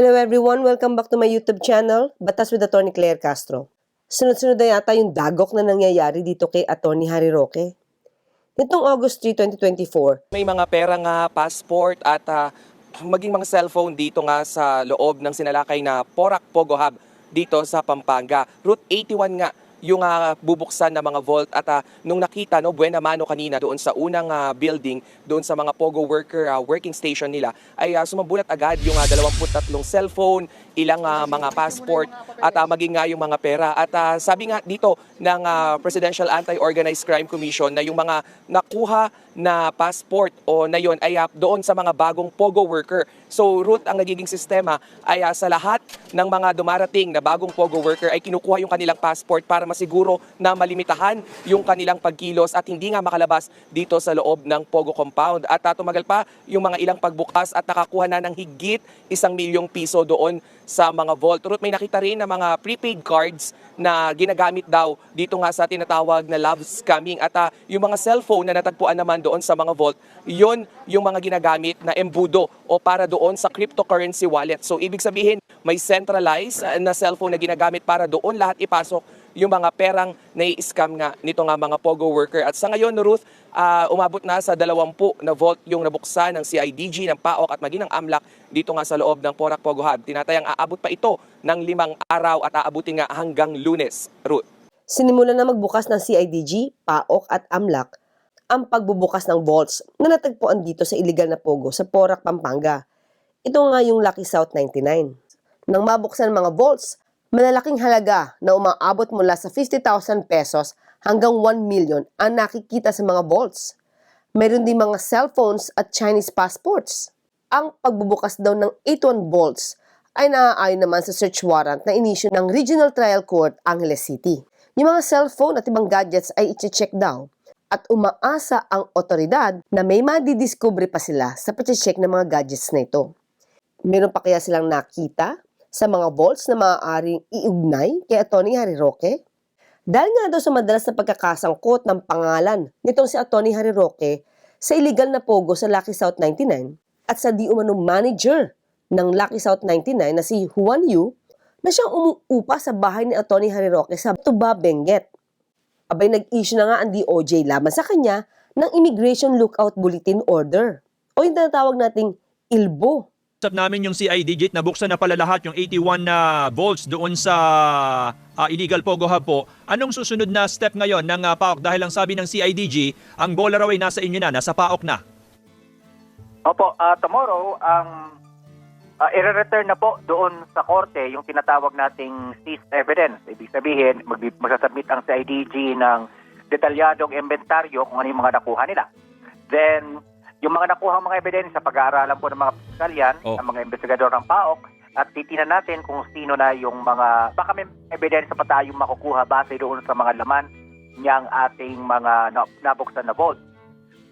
Hello everyone, welcome back to my YouTube channel, Batas with Attorney Claire Castro. Sunod-sunod na yata yung dagok na nangyayari dito kay Attorney Harry Roque. Nitong August 3, 2024, May mga pera nga, passport at ah, maging mga cellphone dito nga sa loob ng sinalakay na Porac Pogo Hub dito sa Pampanga. Route 81 nga yung ah, bubuksan na mga vault at ah, nung nakita no buena mano kanina doon sa unang ah, building doon sa mga pogo worker ah, working station nila ay ah, sumabulat agad yung ah, 23 cellphone ilang ah, mga passport at ah, maging nga yung mga pera at ah, sabi nga dito ng ah, Presidential Anti-Organized Crime Commission na yung mga nakuha na passport o na yon ay ah, doon sa mga bagong pogo worker. So root ang nagiging sistema ay ah, sa lahat ng mga dumarating na bagong pogo worker ay kinukuha yung kanilang passport para masiguro na malimitahan yung kanilang pagkilos at hindi nga makalabas dito sa loob ng pogo compound. At ah, tumagal pa yung mga ilang pagbukas at nakakuha na ng higit isang milyong piso doon sa mga vault. Root may nakita rin na mga prepaid cards na ginagamit daw dito nga sa tinatawag na love scamming at ah, yung mga cellphone na natagpuan naman doon sa mga vault, yon yung mga ginagamit na embudo o para doon sa cryptocurrency wallet. So ibig sabihin, may centralized ah, na cellphone na ginagamit para doon lahat ipasok yung mga perang nai-scam nga nito nga mga pogo worker. At sa ngayon, Ruth, ah, umabot na sa 20 na vault yung nabuksan ng CIDG, ng PAOK at maging ng AMLAC dito nga sa loob ng Porac Pogo Hub. Tinatayang aabot pa ito ng limang araw at aabutin nga hanggang lunes, Ruth. sinimulan na magbukas ng CIDG, PAOK at AMLAC ang pagbubukas ng vaults na natagpuan dito sa iligal na pogo sa Porac, Pampanga. Ito nga yung Lucky South 99. Nang mabuksan ang mga vaults, malalaking halaga na umaabot mula sa 50,000 pesos hanggang 1 million ang nakikita sa mga vaults. Meron din mga cellphones at Chinese passports. Ang pagbubukas daw ng 81 vaults ay naaayon naman sa search warrant na inisyu ng Regional Trial Court Angeles City. Yung mga cellphone at ibang gadgets ay iche-check daw at umaasa ang otoridad na may madidiscover pa sila sa pag-check ng mga gadgets na ito. Meron pa kaya silang nakita sa mga vaults na maaaring iugnay kay Atty. Harry Roque? Dahil nga daw sa madalas na pagkakasangkot ng pangalan nitong si Atty. Harry Roque sa illegal na pogo sa Lucky South 99 at sa di umano manager ng Lucky South 99 na si Juan Yu na siyang umuupa sa bahay ni Atty. Harry Roque sa Tuba, Benguet. Abay nag-issue na nga ang DOJ laban sa kanya ng Immigration Lookout Bulletin Order o yung tinatawag nating ILBO. Usap namin yung CIDG na buksan na pala lahat yung 81 na volts doon sa ah, illegal Pogo Hub po. Anong susunod na step ngayon ng ah, PAOK? Dahil ang sabi ng CIDG, ang bola raw ay nasa inyo na, nasa PAOK na. Opo, ah, tomorrow, ang uh, i-return na po doon sa korte yung tinatawag nating seized evidence. Ibig sabihin, mag- magsasubmit ang CIDG ng detalyadong inventaryo kung ano yung mga nakuha nila. Then, yung mga nakuha mga evidence sa pag-aaralan po ng mga piskal yan, Oh. ng mga investigador ng PAOK, at titinan natin kung sino na yung mga, baka may evidence pa tayong makukuha base doon sa mga laman niyang ating mga na- nabuksan na vault.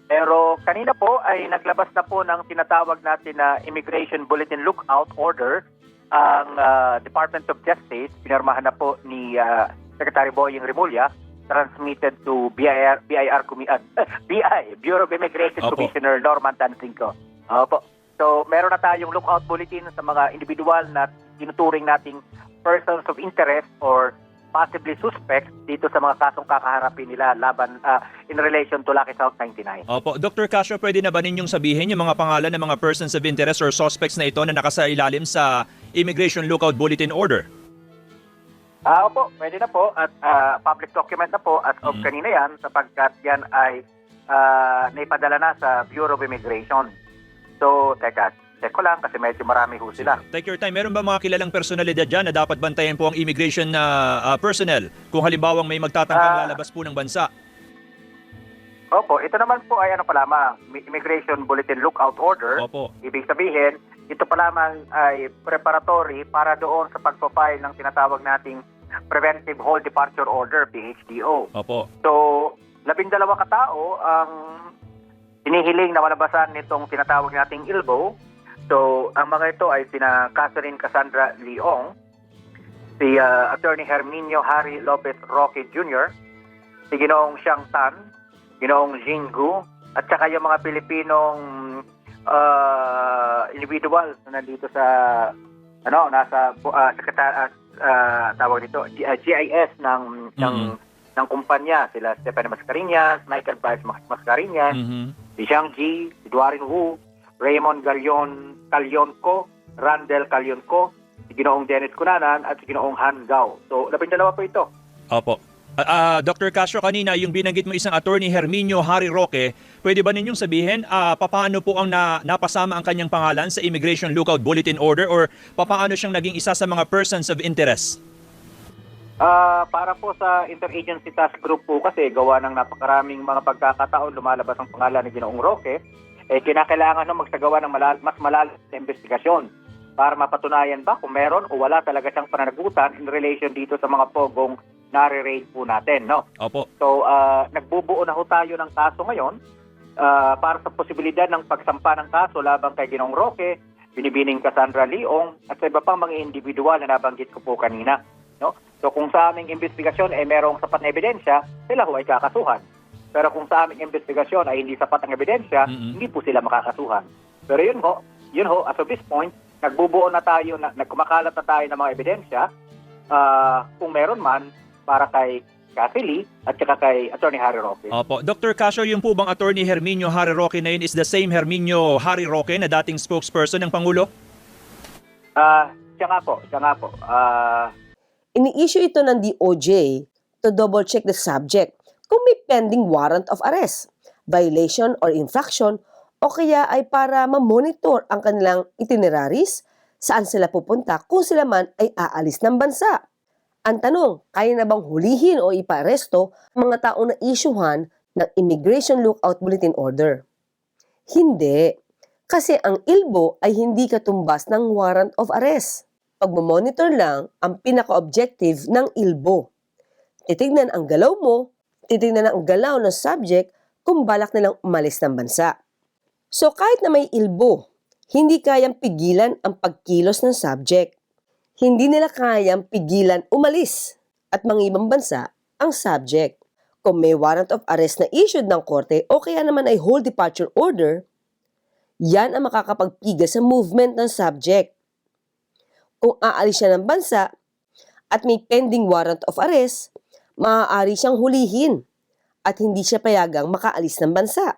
Pero kanina po ay naglabas na po ng tinatawag natin na Immigration Bulletin Lookout Order ang ah, Department of Justice. Pinirmahan na po ni ah, Secretary Boying Remulla transmitted to BIR, BIR commi- ah, BI, Bureau of Immigration Opo. Commissioner Norman Tansinko. Opo. So meron na tayong lookout bulletin sa mga individual na tinuturing nating persons of interest or possibly suspect dito sa mga kasong kakaharapin nila laban ah, in relation to Lucky South 99. Opo, Dr. Castro, pwede na ba ninyong sabihin yung mga pangalan ng mga persons of interest or suspects na ito na nakasailalim sa Immigration Lookout Bulletin Order? Ah, opo, pwede na po at ah, public document na po as of Mhm. kanina yan sapagkat yan ay ah, naipadala na sa Bureau of Immigration. So, teka, check ko lang kasi medyo marami ho sila. Take your time. Meron ba mga kilalang personalidad dyan na dapat bantayan po ang immigration na ah, personnel kung halimbawang may magtatangkang Ah. lalabas po ng bansa? Opo, ito naman po ay ano pa lamang, Immigration Bulletin Lookout Order. Opo. Ibig sabihin, ito pa lamang ay preparatory para doon sa pagpapile ng tinatawag nating Preventive Hold Departure Order, PHDO. Opo. So, labindalawa katao ang hinihiling na malabasan nitong tinatawag nating ILBO. So, ang mga ito ay sina Catherine Cassandra Leong, si uh, Attorney Herminio Harry Lopez Roque Jr., si Ginoong Xiang Tan, Ginoong Jinggu, at saka yung mga Pilipinong uh, individual na nandito sa ano, nasa uh, sekretar ah, tawag dito, G- ah, GIS ng ng Mhm. ng kumpanya sila Stephen Mascarenhas, Michael Bryce Mas- Mascarenhas, Mhm. si Zhang Ji, si Duarin Wu, Raymond Galion Calionco, Randall Calionco, si Ginoong Dennis Cunanan at si Ginoong Han Gao. So, labing dalawa po ito. Opo. Ah, Dr. Castro, kanina yung binanggit mo isang attorney Herminio Harry Roque, pwede ba ninyong sabihin ah, papaano po ang na, napasama ang kanyang pangalan sa Immigration Lookout Bulletin Order or papaano siyang naging isa sa mga persons of interest? Ah, para po sa Interagency Task Group po kasi gawa ng napakaraming mga pagkakataon lumalabas ang pangalan ni Ginoong Roque, eh kinakailangan no magsagawa ng malal- mas malalim na investigasyon para mapatunayan ba kung meron o wala talaga siyang pananagutan in relation dito sa mga pogong nare-raid po natin, no? Opo. So, ah, nagbubuo na ho tayo ng kaso ngayon ah, para sa posibilidad ng pagsampa ng kaso labang kay Ginong Roque, Binibining Cassandra Leong, at sa iba pang mga individual na nabanggit ko po kanina. No? So, kung sa aming investigasyon ay merong sapat na ebidensya, sila ho ay kakasuhan. Pero kung sa aming investigasyon ay hindi sapat ang ebidensya, Mhm. hindi po sila makakasuhan. Pero yun ho, yun ho, as of this point, nagbubuo na tayo, na, nagkumakalat na tayo ng mga ebidensya, ah, kung meron man, para kay Cathy Lee at saka kay Attorney Harry Roque. Opo. Dr. Castro, yung po bang attorney Herminio Harry Roque na yun is the same Herminio Harry Roque na dating spokesperson ng Pangulo? Ah, siya nga po, siya nga po. Ah, Ini-issue ito ng DOJ to double-check the subject kung may pending warrant of arrest, violation or infraction o kaya ay para ma-monitor ang kanilang itineraries, saan sila pupunta kung sila man ay aalis ng bansa. Ang tanong, kaya na bang hulihin o iparesto ang mga taong na isyuhan ng Immigration Lookout Bulletin Order? Hindi. Kasi ang ILBO ay hindi katumbas ng warrant of arrest pagmamonitor lang ang pinaka-objective ng ilbo. Titignan ang galaw mo, titignan ang galaw ng subject kung balak nilang umalis ng bansa. So kahit na may ilbo, hindi kayang pigilan ang pagkilos ng subject. Hindi nila kayang pigilan umalis at mangibang bansa ang subject. Kung may warrant of arrest na issued ng korte o kaya naman ay whole departure order, yan ang makakapagpigil sa movement ng subject kung aalis siya ng bansa at may pending warrant of arrest, maaari siyang hulihin at hindi siya payagang makaalis ng bansa.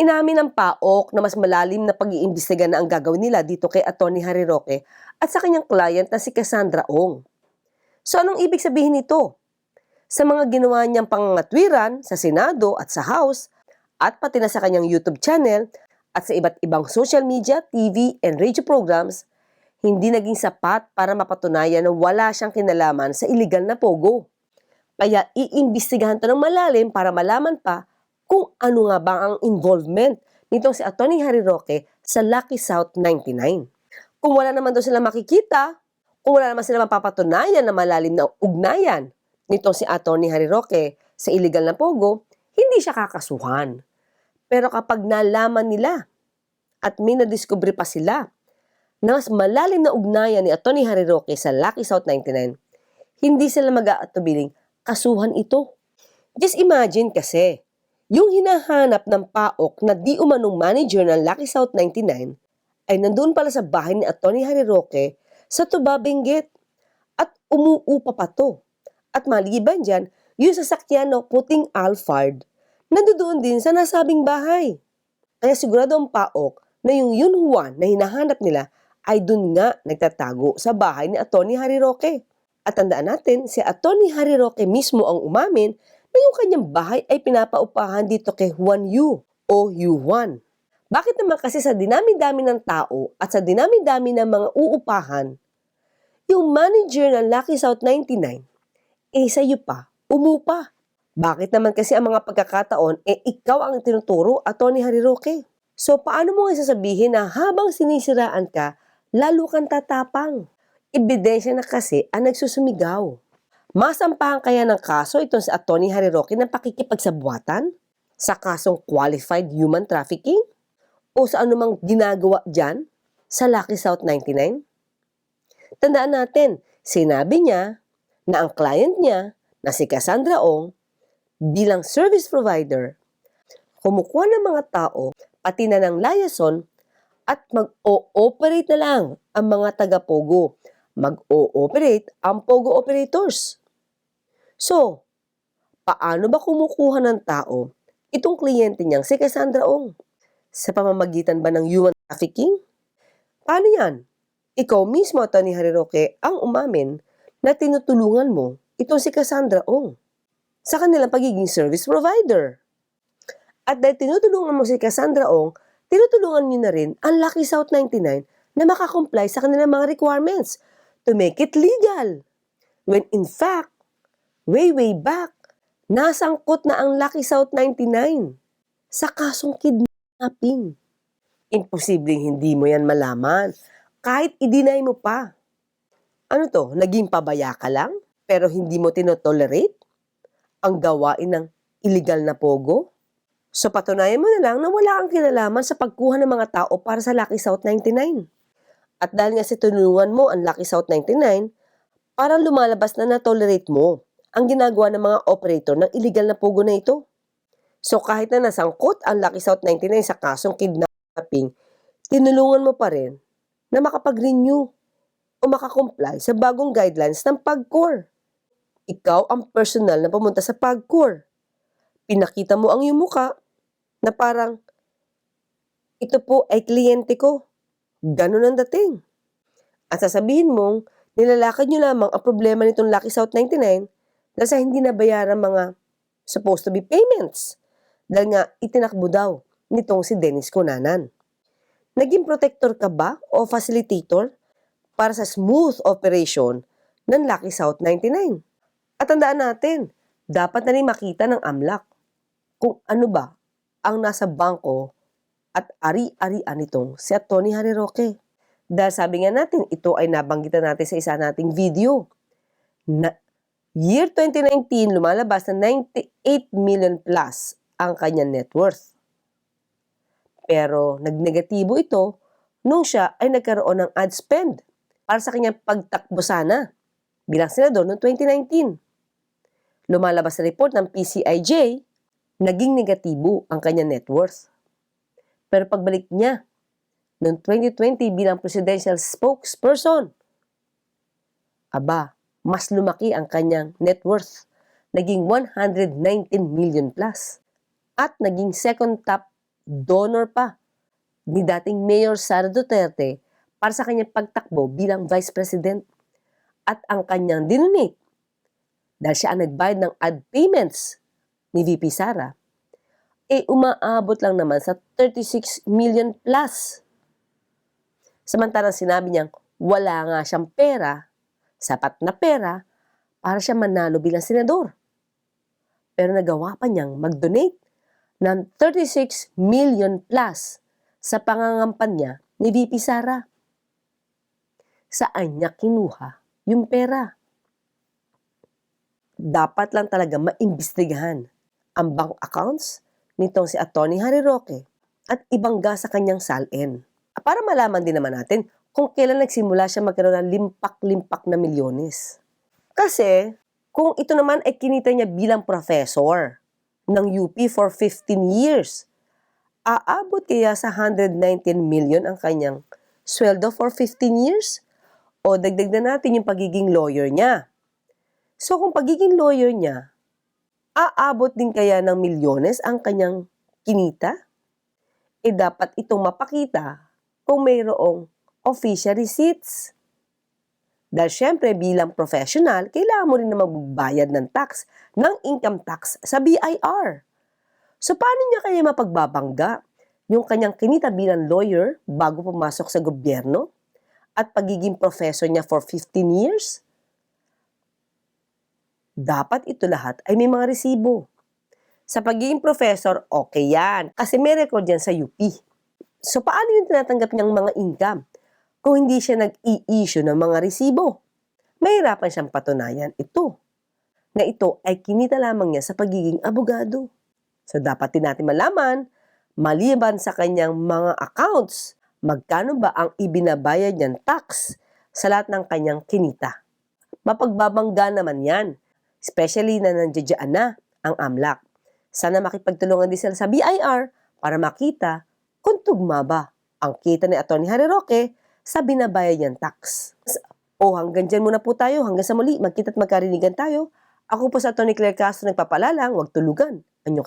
Inamin ng PAOK na mas malalim na pag-iimbestiga na ang gagawin nila dito kay Atty. Harry Roque at sa kanyang client na si Cassandra Ong. So anong ibig sabihin nito? Sa mga ginawa niyang pangangatwiran sa Senado at sa House at pati na sa kanyang YouTube channel at sa iba't ibang social media, TV, and radio programs, hindi naging sapat para mapatunayan na wala siyang kinalaman sa illegal na pogo. Kaya iimbestigahan to ng malalim para malaman pa kung ano nga ba ang involvement nitong si Atty. Harry Roque sa Lucky South 99. Kung wala naman daw sila makikita, kung wala naman sila mapapatunayan na malalim na ugnayan nitong si Atty. Harry Roque sa illegal na pogo, hindi siya kakasuhan. Pero kapag nalaman nila at may nadiskubre pa sila na mas malalim na ugnayan ni Atty. Harry Roque sa Lucky South 99, hindi sila mag-aatubiling kasuhan ito. Just imagine kasi, yung hinahanap ng PAOK na di umanong manager ng Lucky South 99 ay nandun pala sa bahay ni Atty. Harry Roque sa Tuba Benguet at umuupa pa to. At maliban dyan, yung sasakyan no, puting Alphard, nandoon din sa nasabing bahay. Kaya sigurado ang PAOK na yung Yun Juan na hinahanap nila ay dun nga nagtatago sa bahay ni Atty. Harry Roque. At tandaan natin, si Atty. Harry Roque mismo ang umamin na yung kanyang bahay ay pinapaupahan dito kay Juan Yu o Yu Juan. Bakit naman kasi sa dinami-dami ng tao at sa dinami-dami ng mga uupahan, yung manager ng Lucky South 99, eh sa'yo pa, umupa. Bakit naman kasi ang mga pagkakataon, eh ikaw ang tinuturo, Atty. Harry Roque? So paano mo nga sasabihin na habang sinisiraan ka, lalo kang tatapang? Ebidensya na kasi ang nagsusumigaw. Masampahan kaya ng kaso itong si Atty. Harry Roque ng pakikipagsabuatan? Sa kasong qualified human trafficking? O sa anumang ginagawa dyan sa Lucky South 99? Tandaan natin, sinabi niya na ang client niya na si Cassandra Ong bilang service provider, kumukuha ng mga tao pati na ng liaison at mag-o-operate na lang ang mga taga-Pogo. Mag-ooperate ang Pogo operators. So, paano ba kumukuha ng tao itong kliyente niyang si Cassandra Ong? Sa pamamagitan ba ng human trafficking? Paano yan? Ikaw mismo, Tony Hariroque, ang umamin na tinutulungan mo itong si Cassandra Ong sa kanilang pagiging service provider. At dahil tinutulungan mo si Cassandra Ong, tinutulungan niyo na rin ang Lucky South 99 na makakomply sa kanilang mga requirements to make it legal. When in fact, way way back, nasangkot na ang Lucky South 99 sa kasong kidnapping. Imposibleng hindi mo yan malaman kahit i-deny mo pa. Ano to, naging pabaya ka lang pero hindi mo tinotolerate ang gawain ng illegal na pogo? So patunayan mo na lang na wala kang kinalaman sa pagkuha ng mga tao para sa Lucky South 99. At dahil nga sa tulungan mo ang Lucky South 99, parang lumalabas na na-tolerate mo ang ginagawa ng mga operator ng illegal na pogo na ito. So kahit na nasangkot ang Lucky South 99 sa kasong kidnapping, tinulungan mo pa rin na makapag-renew o makakomply sa bagong guidelines ng PAGCOR. Ikaw ang personal na pumunta sa PAGCOR. Pinakita mo ang iyong muka na parang, ito po ay kliyente ko. Ganun ang dating. At sasabihin mong, nilalakad nyo lamang ang problema nitong Lucky South 99 dahil sa hindi nabayaran mga supposed to be payments. Dahil nga, itinakbo daw nitong si Dennis Cunanan. Naging protector ka ba o facilitator para sa smooth operation ng Lucky South 99? At tandaan natin, dapat na rin makita ng AMLAC kung ano ba ang nasa bangko at ari-arian nitong si Tony Hariroque. Dahil sabi nga natin, ito ay nabanggitan natin sa isa nating video. Na year 2019, lumalabas na 98 million plus ang kanyang net worth. Pero nagnegatibo ito nung siya ay nagkaroon ng ad spend para sa kanyang pagtakbo sana bilang senador noong 2019. Lumalabas na report ng PCIJ, naging negatibo ang kanyang net worth. Pero pagbalik niya noong 2020 bilang presidential spokesperson, aba, mas lumaki ang kanyang net worth. Naging 119 million plus. At naging second top donor pa ni dating Mayor Sara Duterte para sa kanyang pagtakbo bilang Vice President. At ang kanyang dinonate dahil siya ang nagbayad ng ad payments ni VP Sara, eh umaabot lang naman sa 36 million plus. Samantalang sinabi niyang wala nga siyang pera, sapat na pera, para siya manalo bilang senador. Pero nagawa pa niyang mag-donate ng 36 million plus sa pangangampanya ni VP Sara. Saan niya kinuha yung pera? Dapat lang talaga maimbestigahan ang bank accounts nitong si Atty. Harry Roque at ibangga sa kanyang salin. Para malaman din naman natin kung kailan nagsimula siya magkaroon ng limpak-limpak na milyones. Kasi kung ito naman ay kinita niya bilang professor ng UP for 15 years, aabot kaya sa 119 million ang kanyang sweldo for 15 years? O dagdag na natin yung pagiging lawyer niya. So kung pagiging lawyer niya, aabot din kaya ng milyones ang kanyang kinita? E dapat itong mapakita kung mayroong official receipts. Dahil syempre bilang professional, kailangan mo rin na magbayad ng tax, ng income tax sa BIR. So paano niya kaya mapagbabangga yung kanyang kinita bilang lawyer bago pumasok sa gobyerno at pagiging professor niya for 15 years? Dapat ito lahat ay may mga resibo. Sa pagiging professor, okay yan. Kasi may record yan sa UP. So paano yung tinatanggap niyang mga income kung hindi siya nag-i-issue ng mga resibo? Mahirapan siyang patunayan ito na ito ay kinita lamang niya sa pagiging abogado. So dapat din natin malaman, maliban sa kanyang mga accounts, magkano ba ang ibinabayad niyang tax sa lahat ng kanyang kinita. Mapagbabangga naman yan, especially na nandiyan na ang AMLAC. Sana makipagtulungan din sila sa BIR para makita kung tugma ba ang kita ni Atty. Harry Roque sa binabayad niyang tax. O hanggang dyan muna po tayo, hanggang sa muli, magkita't magkarinigan tayo. Ako po sa Tony Claire Castro nagpapalalang, huwag tulugan. Anyo